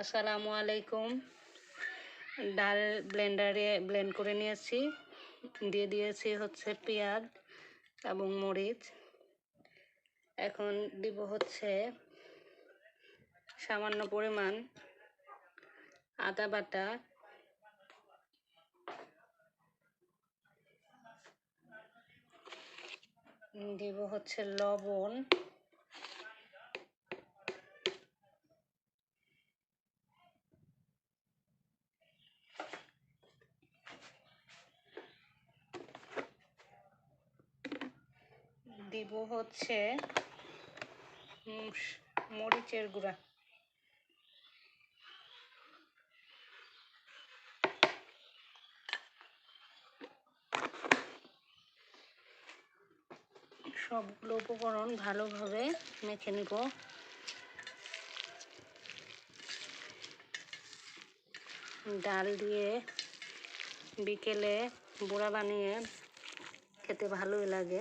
আসসালামু আলাইকুম। ডাল ব্লেন্ডারে, ব্লেন্ড করে নিয়েছি। দিয়ে দিয়েছি হচ্ছে পেঁয়াজ এবং মরিচ। এখন দিব হচ্ছে সামান্য পরিমাণ আদা বাটা। দিব হচ্ছে লবণ। দিব হচ্ছে মরিচের গুঁড়া। সবগুলো উপকরণ ভালোভাবে মেখে নিব। ডাল দিয়ে বিকেলে বড়া বানিয়ে খেতে ভালোই লাগে।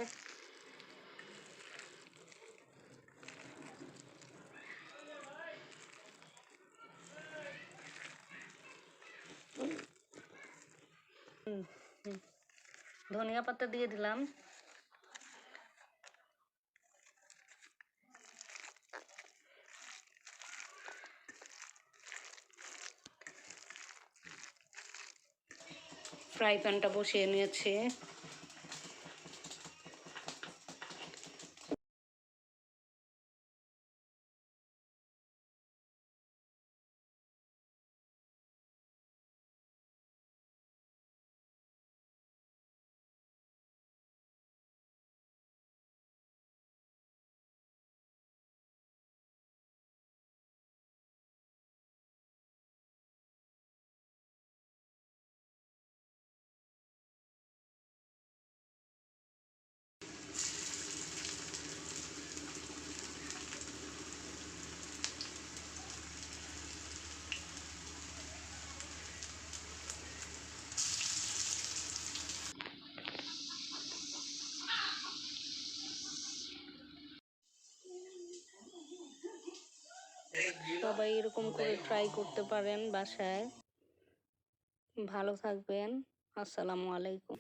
ধনিয়া পাতা দিয়ে দিলাম। ফ্রাই প্যানটা বসিয়ে নিয়েছি। সবাই এরকম করে ট্রাই করতে পারেন বাসায়। ভালো থাকবেন। আসসালামু আলাইকুম।